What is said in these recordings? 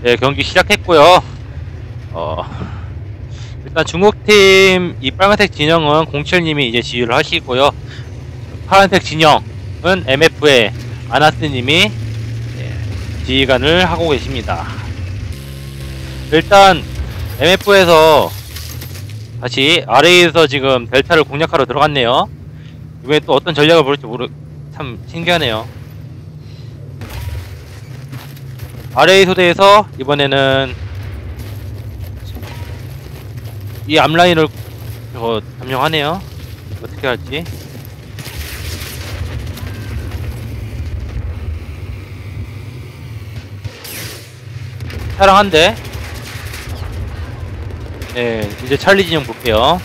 네, 경기 시작했고요. 어, 일단 중국팀 이 빨간색 진영은 07님이 이제 지휘를 하시고요. 파란색 진영은 MF의 아나스님이 예, 지휘관을 하고 계십니다. 일단 MF에서 다시 아래에서 지금 델타를 공략하러 들어갔네요. 이번에 또 어떤 전략을 볼지 모르 참 신기하네요. 아래의 소대에서 이번에는 이 앞라인을 저거 점령하네요. 어떻게 할지. 대. 네, 이제 찰리 진영 볼게요.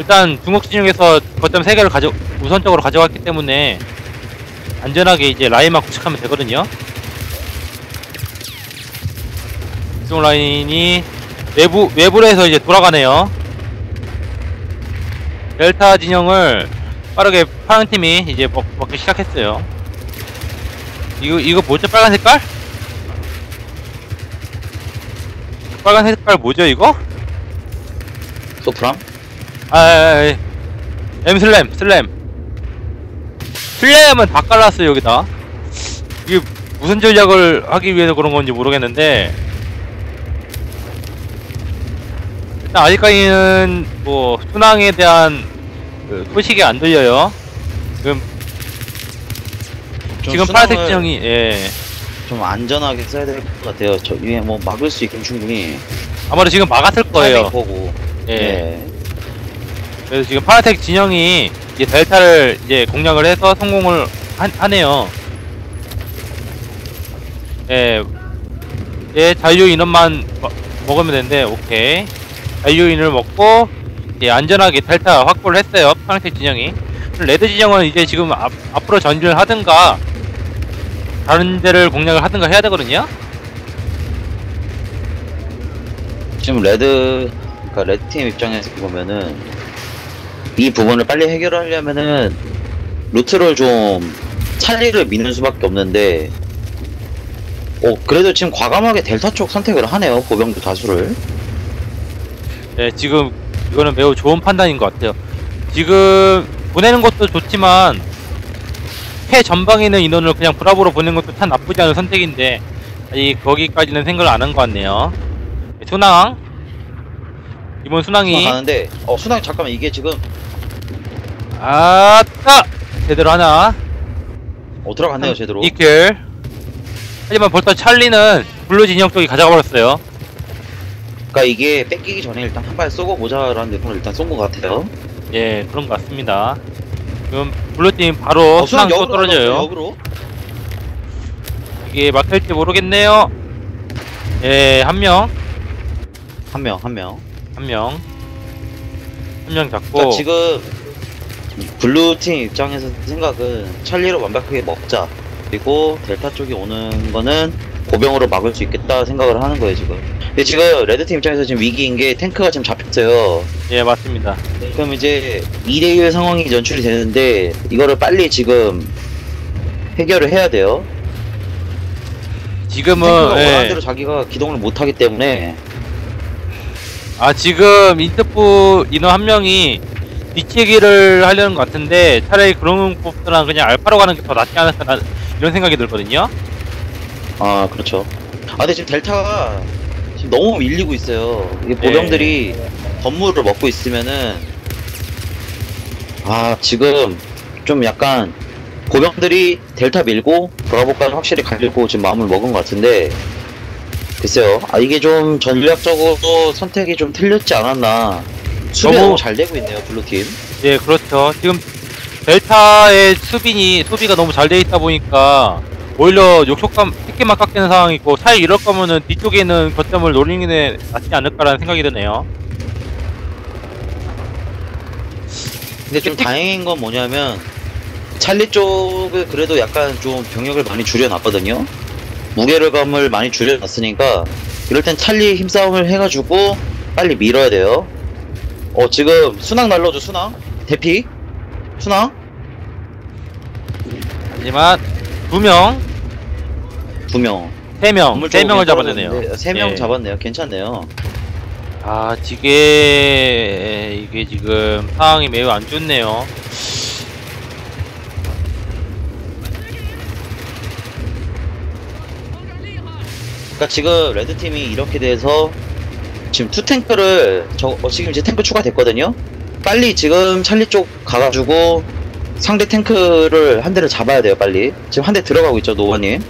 일단 중국 진영에서 거점 3개를 가져 우선적으로 가져갔기 때문에 안전하게 이제 라인만 구축하면 되거든요. 이쪽 라인이 외부 외부로 해서 이제 돌아가네요. 델타 진영을 빠르게 파란 팀이 이제 먹, 먹기 시작했어요. 이거 이거 뭐죠? 빨간 색깔? 빨간 색깔 뭐죠 이거? 소프람? 아, 아, 아, 아. M 슬램, 슬램. 슬램은 다 깔랐어요, 여기다. 이게 무슨 전략을 하기 위해서 그런 건지 모르겠는데. 일단 아직까지는 뭐, 순항에 대한 그 소식이 안 들려요. 지금, 좀 지금 순항을 파란색 지형이, 예. 좀 안전하게 써야 될 것 같아요. 저 위에 뭐 막을 수 있긴 충분히 아마도 지금 막았을 거예요. 보고 예. 예. 그래서 지금 파란색 진영이 이제 델타를 이제 공략을 해서 성공을 하, 하네요. 예, 예 잔류 인원만 먹- 먹으면 되는데 오케이. 잔류 인을 먹고 이제 안전하게 델타 확보를 했어요. 파란색 진영이. 레드 진영은 이제 지금 앞, 앞으로 전진을 하든가 다른 데를 공략을 하든가 해야 되거든요. 지금 레드 그러니까 레드 팀 입장에서 보면은 이 부분을 빨리 해결하려면은 루트를 좀 찰리를 미는 수밖에 없는데 어 그래도 지금 과감하게 델타 쪽 선택을 하네요 보병도 다수를 네, 지금 이거는 매우 좋은 판단인 것 같아요. 지금 보내는 것도 좋지만 해 전방에 있는 인원을 그냥 브라보로 보내는 것도 참 나쁘지 않은 선택인데 이 거기까지는 생각을 안 한 것 같네요. 네, 순항 이번 순항이 순항 가는데 어 순항 잠깐만 이게 지금 아따 제대로 하나 어 들어갔네요 제대로 이클 하지만 벌써 찰리는 블루 진영 쪽이 가져가 버렸어요. 그러니까 이게 뺏기기 전에 일단 한 발 쏘고 보자라는 느낌을 일단 쏜 것 같아요 예 그런 것 같습니다. 지금 블루팀 바로 어, 또 역으로 떨어져요. 가서 역으로 이게 막힐지 모르겠네요. 예, 한 명, 한 명 한 명 한 명, 한 명 잡고. 그러니까 지금 블루 팀 입장에서 생각은 찰리로 완벽하게 먹자. 그리고 델타 쪽이 오는 거는 고병으로 막을 수 있겠다 생각을 하는 거예요 지금. 근데 지금 레드 팀 입장에서 지금 위기인 게 탱크가 지금 잡혔어요. 예, 맞습니다. 그럼 이제 2대1 상황이 연출이 되는데 이거를 빨리 지금 해결을 해야 돼요. 지금은 탱크가 원하는 예. 대로 자기가 기동을 못 하기 때문에 아 지금 인터프 인원 한 명이 뒤치기를 하려는 것 같은데 차라리 그런 것보다는 그냥 알파로 가는 게 더 낫지 않을까 나- 이런 생각이 들거든요. 아 그렇죠. 아 근데 지금 델타가 지금 너무 밀리고 있어요. 이게 보병들이 건물을 먹고 있으면은 아 지금 좀 약간 보병들이 델타 밀고 브라보까지 확실히 갈리고 지금 마음을 먹은 것 같은데 글쎄요. 아 이게 좀 전략적으로 선택이 좀 틀렸지 않았나. 수비 너무- 너무 잘 되고 있네요 블루 팀. 예, 그렇죠. 지금 델타의 수비니 수비가 너무 잘 돼 있다 보니까 오히려 욕속감 쉽게만 깎이는 상황이고 차라리 이럴 거면은 뒤쪽에 있는 거점을 노리는 게 낫지 않을까라는 생각이 드네요. 근데 좀 다행인 건 뭐냐면 찰리 쪽을 그래도 약간 좀 병력을 많이 줄여놨거든요. 무게를감을 많이 줄여놨으니까 이럴 땐 찰리 힘싸움을 해가지고 빨리 밀어야 돼요. 어 지금 순항 날려줘 순항 대피 순항 하지만 두명 두 명. 세 명, 세 명을 잡아내네요. 세명 예. 잡았네요. 괜찮네요. 아, 이게, 이게 지금 상황이 매우 안 좋네요. 그러니까 지금 레드 팀이 이렇게 돼서 지금 투 탱크를 저 어, 지금 이제 탱크 추가됐거든요. 빨리 지금 찰리 쪽 가가지고 상대 탱크를 한 대를 잡아야 돼요. 빨리 지금 한 대 들어가고 있죠 노원님.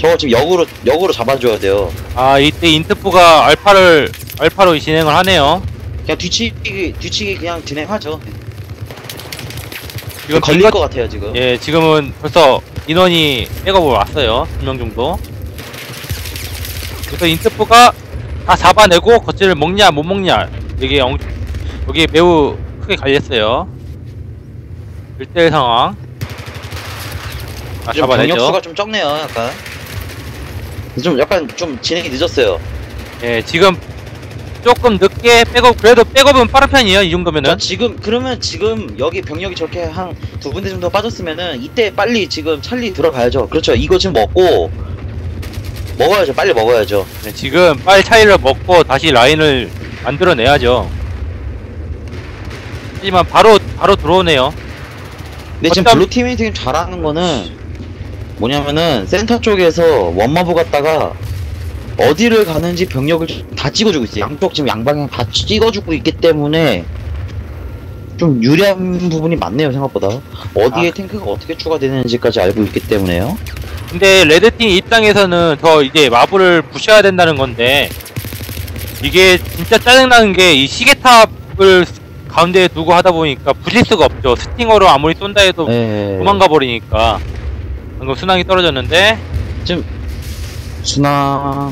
저거 지금 역으로 역으로 잡아줘야 돼요. 아, 이때 인트포가 알파를, 알파로 진행을 하네요. 그냥 뒤치기 뒤치기 그냥 진행하죠. 지금 걸릴 것 같아요 지금. 예, 지금은 벌써 인원이 백업을 왔어요. 두 명 정도. 그래서 인트포가 다 잡아내고 거치를 먹냐, 못 먹냐. 이게 엉, 여기 매우 크게 갈렸어요. 1대1 상황. 아, 좀 잡아내죠. 병력 수가 좀 적네요. 약간 좀 약간 좀 진행이 늦었어요. 예, 지금 조금 늦게 백업, 그래도 백업은 빠른 편이에요. 이 정도면은. 자, 지금 그러면 지금 여기 병력이 저렇게 한 두 군데 정도 빠졌으면은 이때 빨리 지금 찰리 들어가야죠. 그렇죠. 이거 지금 먹고 먹어야죠. 빨리 먹어야죠. 네, 지금 빨리 차이를 먹고 다시 라인을 만들어내야죠. 하지만 바로, 바로 들어오네요. 근데 지금 어떤- 블루 팀이 지금 잘하는 거는 뭐냐면은 센터 쪽에서 원마부 갔다가 어디를 가는지 병력을 다 찍어주고 있어요. 양쪽 지금 양방향 다 찍어주고 있기 때문에 좀 유리한 부분이 많네요 생각보다. 어디에 아. 탱크가 어떻게 추가되는지까지 알고 있기 때문에요. 근데 레드팀 입장에서는 더 이제 마블을 부셔야 된다는 건데 이게 진짜 짜증나는 게 이 시계탑을 가운데에 두고 하다 보니까 부실 수가 없죠. 스팅어로 아무리 쏜다 해도 네. 도망가 버리니까 방금 순항이 떨어졌는데 지금 순화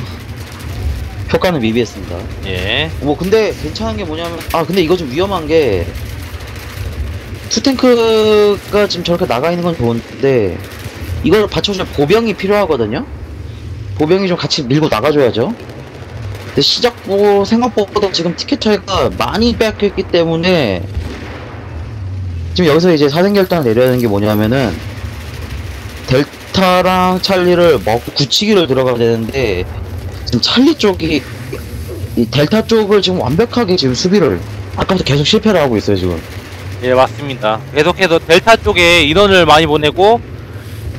효과는 미비했습니다. 예 뭐 근데 괜찮은 게 뭐냐면 아 근데 이거 좀 위험한 게 투탱크가 지금 저렇게 나가 있는 건 좋은데 이걸 받쳐줄 보병이 필요하거든요. 보병이 좀 같이 밀고 나가줘야죠. 근데 시작보 생각보다 지금 티켓 차이가 많이 뺏겼기 때문에 지금 여기서 이제 사생 결단을 내려야 되는 게 뭐냐면은 델타랑 찰리를 먹고 굳히기를 들어가야 되는데 지금 찰리 쪽이 이 델타 쪽을 지금 완벽하게 지금 수비를 아까부터 계속 실패를 하고 있어요 지금 예, 맞습니다. 계속해서 델타 쪽에 인원을 많이 보내고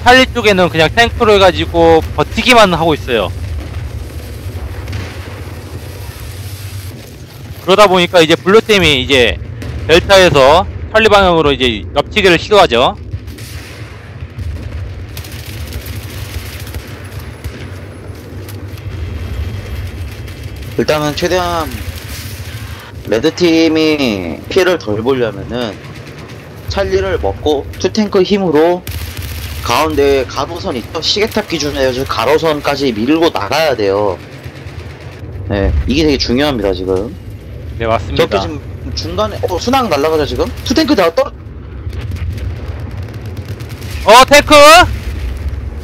찰리 쪽에는 그냥 탱크로 해가지고 버티기만 하고 있어요. 그러다 보니까 이제 블루팀이 이제 델타에서 찰리 방향으로 이제 옆치기를 시도하죠. 일단은 최대한 레드팀이 피해를 덜 보려면은 찰리를 먹고 투탱크 힘으로 가운데 가로선 있죠? 시계탑 기준에 해서 가로선까지 밀고 나가야 돼요 네 이게 되게 중요합니다 지금 네, 맞습니다. 저렇게 지금 중간에 어 순항 날라가죠 지금 투탱크 다 떨어 어, 탱크!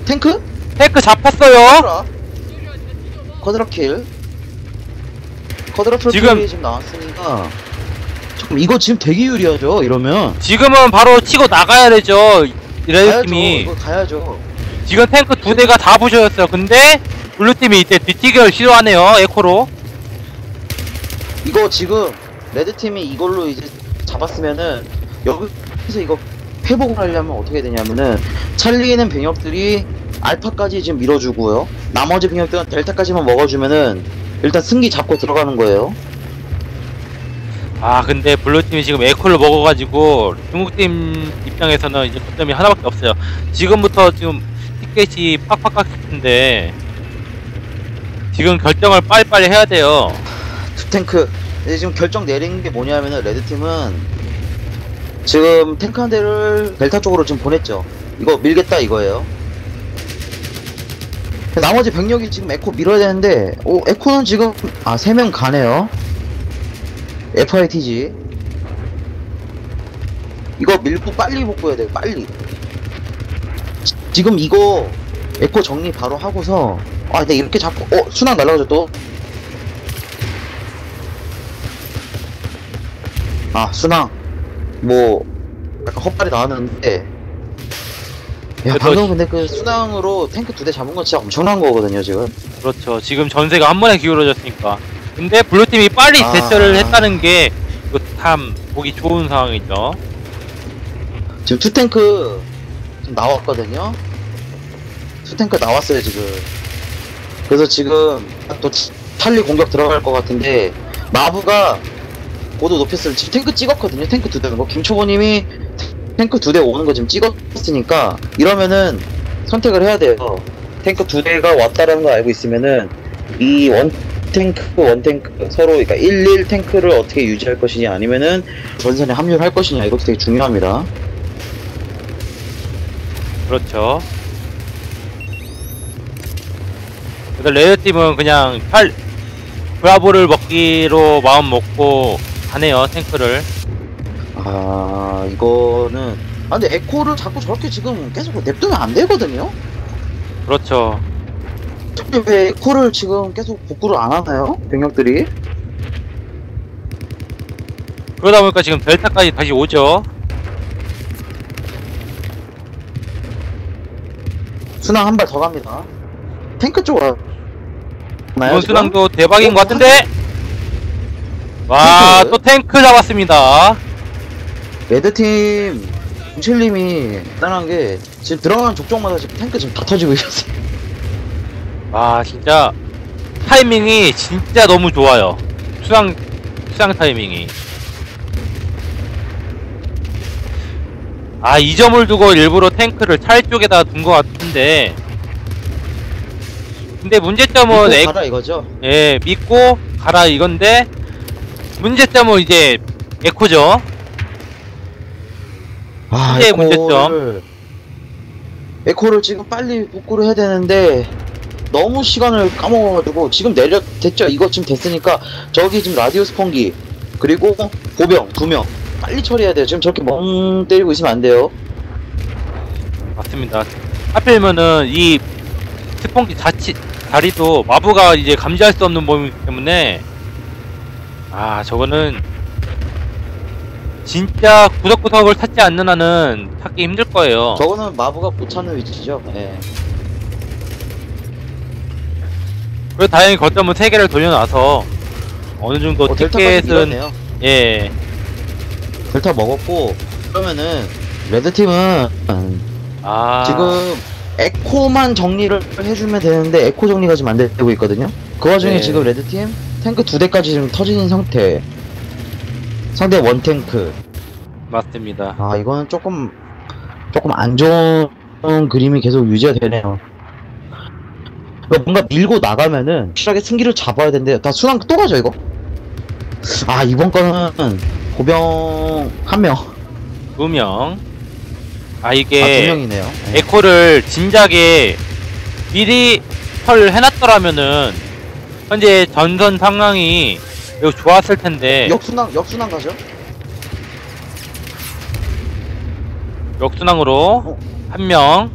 탱크? 탱크 잡혔어요! 쿼드라 킬 쿼드라 킬 지금- 지금 나왔으니까 잠깐 이거 지금 되게 유리하죠 이러면 지금은 바로 치고 나가야 되죠. 이 가야죠 레드팀이. 이거 가야죠 지금 탱크 두 대가 다 부셔졌어요. 근데 블루 팀이 이때 뒤튀기를 시도하네요. 에코로. 이거 지금 레드팀이 이걸로 이제 잡았으면은 여기서 이거 회복을 하려면 어떻게 되냐면은 찰리에는 병력들이 알파까지 지금 밀어주고요 나머지 병력들은 델타까지만 먹어주면은 일단 승기 잡고 들어가는 거예요 아 근데 블루팀이 지금 에코를 먹어가지고 중국팀 입장에서는 이제 점이 하나밖에 없어요. 지금부터 지금 티켓이 팍팍 깎일 텐데 지금 결정을 빨리빨리 해야 돼요. 투탱크 이제 지금 결정 내린 게 뭐냐면은 레드팀은 지금 탱크 한 대를 델타 쪽으로 지금 보냈죠 이거 밀겠다 이거예요 나머지 병력이 지금 에코 밀어야 되는데 오 에코는 지금 아세명 가네요. FITG 이거 밀고 빨리 복구해야 돼요 빨리. 지- 지금 이거 에코 정리 바로 하고서 아 근데 이렇게 잡고 어 순항 날라가죠 또. 아, 순항. 뭐, 약간 헛발이 나왔는데, 야, 방금 근데 그 수당으로 탱크 두 대 잡은 건 진짜 엄청난 거거든요, 지금. 그렇죠. 지금 전세가 한 번에 기울어졌으니까. 근데 블루팀이 빨리 아. 대처를 했다는 게 이거 참 보기 좋은 상황이죠. 지금 투 탱크 지금 나왔거든요. 투 탱크 나왔어요, 지금. 그래서 지금 또 찰리 공격 들어갈 것 같은데, 마부가 모두 높였을 지금 탱크 찍었거든요, 탱크 두 대는 거. 김초보님이 탱크 두 대 오는 거 지금 찍었으니까, 이러면은 선택을 해야 돼요. 탱크 두 대가 왔다라는 거 알고 있으면은, 이 원 탱크, 원 탱크, 서로, 그러니까 1, 1 탱크를 어떻게 유지할 것이냐, 아니면은 전선에 합류를 할 것이냐, 이것도 되게 중요합니다. 그렇죠. 그래서 레드팀은 그냥 팔 브라보를 먹기로 마음 먹고 가네요 탱크를. 아 이거는 아 근데 에코를 자꾸 저렇게 지금 계속 냅두면 안 되거든요 그렇죠. 저게 왜 에코를 지금 계속 복구를 안 하나요 병력들이 그러다 보니까 지금 델타까지 다시 오죠. 순항 한 발 더 갑니다 탱크 쪽으로 가나요, 이번? 순항도 대박인 것 같은데. 와, 탱크? 또 탱크 잡았습니다. 레드팀 공칠님이 대단한 게 지금 들어가는 족족마다 지금 탱크 지금 다 터지고 있었어요 와, 진짜 타이밍이 진짜 너무 좋아요. 수상 수상 타이밍이. 아, 이 점을 두고 일부러 탱크를 찰 쪽에다 둔 것 같은데. 근데 문제점은 믿고 에, 가라 이거죠 예, 믿고 가라 이건데 문제점은 이제 에코죠. 아, 이게 에코를, 문제점. 에코를 지금 빨리 복구를 해야 되는데 너무 시간을 까먹어가지고 지금 내려 됐죠. 이거 지금 됐으니까 저기 지금 라디오 스폰기 그리고 보병 두 명 빨리 처리해야 돼요. 지금 저렇게 멍 때리고 있으면 안 돼요. 맞습니다. 하필이면은 이 스폰기 자치 자리도 마부가 이제 감지할 수 없는 범위이기 때문에 아 저거는 진짜 구석구석을 찾지 않는 한은 찾기 힘들 거예요. 저거는 마부가 못 찾는 위치죠. 예. 그리고 다행히 거점은 세 개를 돌려놔서 어느 정도 어, 델타까지 티켓은 밀었네요. 예 델타 먹었고 그러면은 레드 팀은 아 지금 에코만 정리를 해주면 되는데 에코 정리가 지금 안 되고 있거든요. 그 와중에 네. 지금 레드 팀 탱크 두 대까지 지금 터지는 상태. 상대 원 탱크. 맞습니다. 아 이거는 조금 조금 안 좋은 그림이 계속 유지가 되네요. 그러니까 뭔가 밀고 나가면은 확실하게 승기를 잡아야 되는데 다 순환 또 가죠 이거. 아 이번 거는 고병 한 명, 두 명. 아 아 두 이게 명이네요. 네. 에코를 진작에 미리 털 해놨더라면은 현재 전선 상황이 매우 좋았을 텐데 역순환 역순환 가죠. 역순항으로 어. 한 명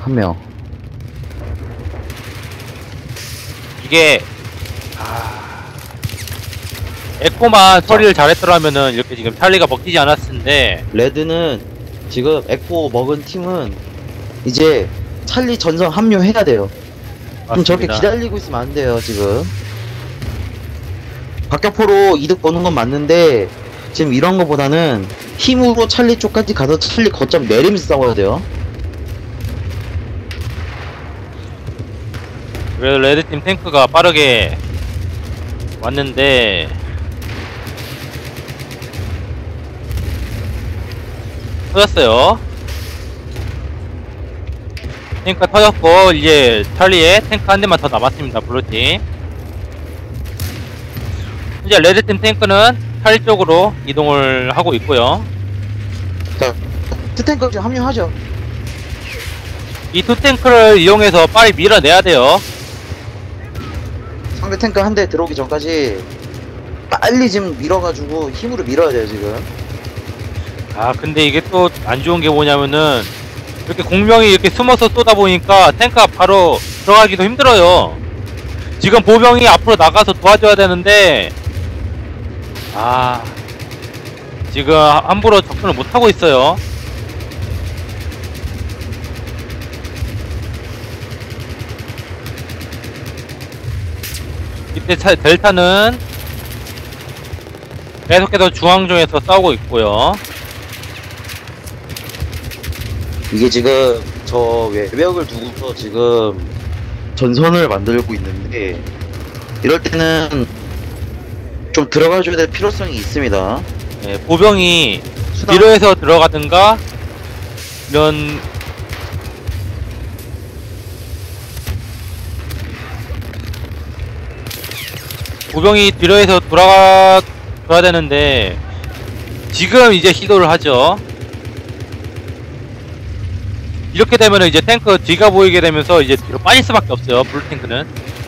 한 명. 이게 아... 에코만 처리를 잘했더라면은 이렇게 지금 찰리가 먹히지 않았을 텐데 레드는 지금 에코 먹은 팀은 이제 찰리 전선 합류해야 돼요. 좀 저렇게 맞습니다. 기다리고 있으면 안 돼요, 지금. 박격포로 이득 보는 건 맞는데, 지금 이런 거보다는 힘으로 찰리 쪽까지 가서 찰리 거점 내리면서 싸워야 돼요. 그래도 레드팀 탱크가 빠르게 왔는데 터졌어요 탱크가 터졌고 이제 찰리에 탱크 한 대만 더 남았습니다 블루팀 이제 레드팀 탱크는 찰리 쪽으로 이동을 하고 있고요 투탱크 지금 합류하죠. 이 두 탱크를 이용해서 빨리 밀어내야 돼요 상대 탱크 한 대 들어오기 전까지 빨리 지금 밀어가지고 힘으로 밀어야 돼요, 지금. 아 근데 이게 또 안 좋은 게 뭐냐면은 이렇게 공명이 이렇게 숨어서 쏘다 보니까 탱크가 바로 들어가기도 힘들어요 지금 보병이 앞으로 나가서 도와줘야 되는데 아 지금 함부로 접근을 못하고 있어요. 이때 차, 델타는 계속해서 중앙중에서 싸우고 있고요. 이게 지금 저 외벽을 두고서 지금 전선을 만들고 있는데 이럴 때는 좀 들어가줘야 될 필요성이 있습니다. 예, 보병이 수당 뒤로에서 들어가든가 이런 보병이 뒤로에서 돌아가 줘야 되는데 지금 이제 시도를 하죠. 이렇게 되면 이제 탱크 뒤가 보이게 되면서 이제 뒤로 빠질 수밖에 없어요. 블루 탱크는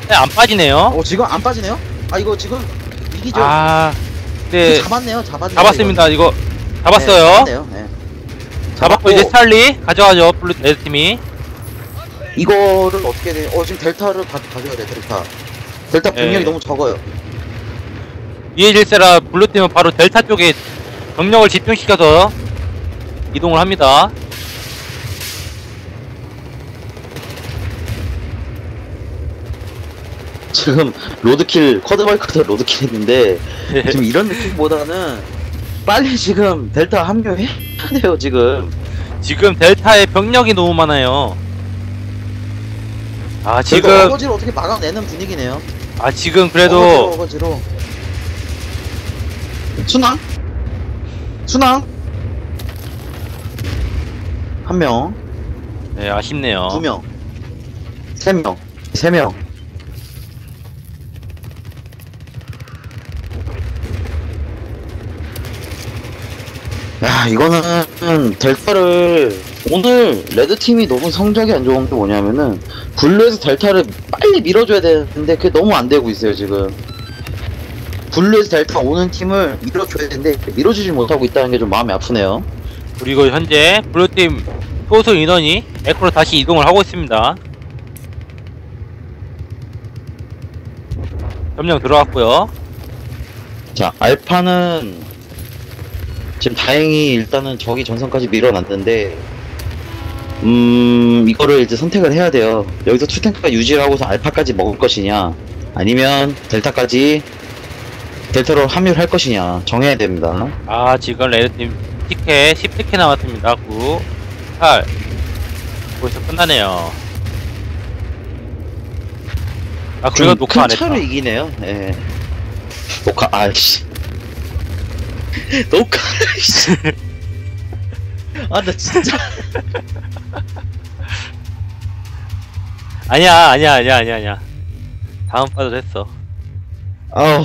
네, 안 빠지네요. 어 지금 안 빠지네요? 아 이거 지금 이기죠? 아, 네 잡았네요 잡았네요 잡았습니다. 이거. 잡았어요. 네, 잡았네요 네. 잡았고 이제 스탈리 가져가죠. 블루 레드 팀이. 이거를 어떻게 돼? 어 지금 델타를 가, 가져야 돼 델타 델타 병력이 네. 너무 적어요 이에 질세라 블루 팀은 바로 델타 쪽에 병력을 집중시켜서 이동을 합니다. 지금 로드킬 쿼드바이크도 로드킬 했는데 지금 이런 느낌보다는 빨리 지금 델타 합류 해야 돼요 지금. 지금 델타에 병력이 너무 많아요. 아 지금 지금 어거지를 어떻게 막아내는 분위기네요 아 지금 어거지로 그래도 어거지로 순항? 순항? 한 명, 네, 아쉽네요. 두 명, 세 명, 세 명. 야, 이거는 델타를 오늘 레드 팀이 너무 성적이 안 좋은 게 뭐냐면은 블루에서 델타를 빨리 밀어줘야 되는데 그게 너무 안 되고 있어요 지금. 블루에서 델타 오는 팀을 밀어줘야 되는데 밀어주지 못하고 있다는 게 좀 마음이 아프네요. 그리고 현재 블루팀 소수 인원이 에코로 다시 이동을 하고 있습니다. 점령 들어왔고요. 자, 알파는 지금 다행히 일단은 저기 전선까지 밀어놨는데, 음, 이거를 이제 선택을 해야 돼요. 여기서 투탱크가 유지를 하고서 알파까지 먹을 것이냐, 아니면 델타까지 델타로 합류를 할 것이냐, 정해야 됩니다. 아 지금 레드팀 티켓 10티켓 남았습니다. 9, 8 벌써 끝나네요. 아 그리고 좀 녹화 안큰 했다. 차로 이기네요. 예. 녹화, 아이씨. 녹화, 아이씨. 아, 나 진짜. 아니야 아니야 아니야 아니야 아니야. 다음 파도 됐어. 아우.